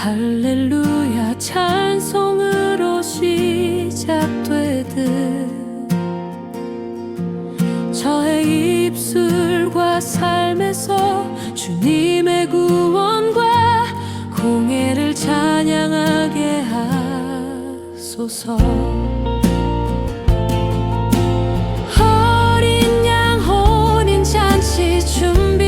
할렐루야 찬송으로 시작되듯 저의 입술과 삶에서 주님의 구원과 공예를 찬양하게 하소서. 어린 양 혼인 잔치 준비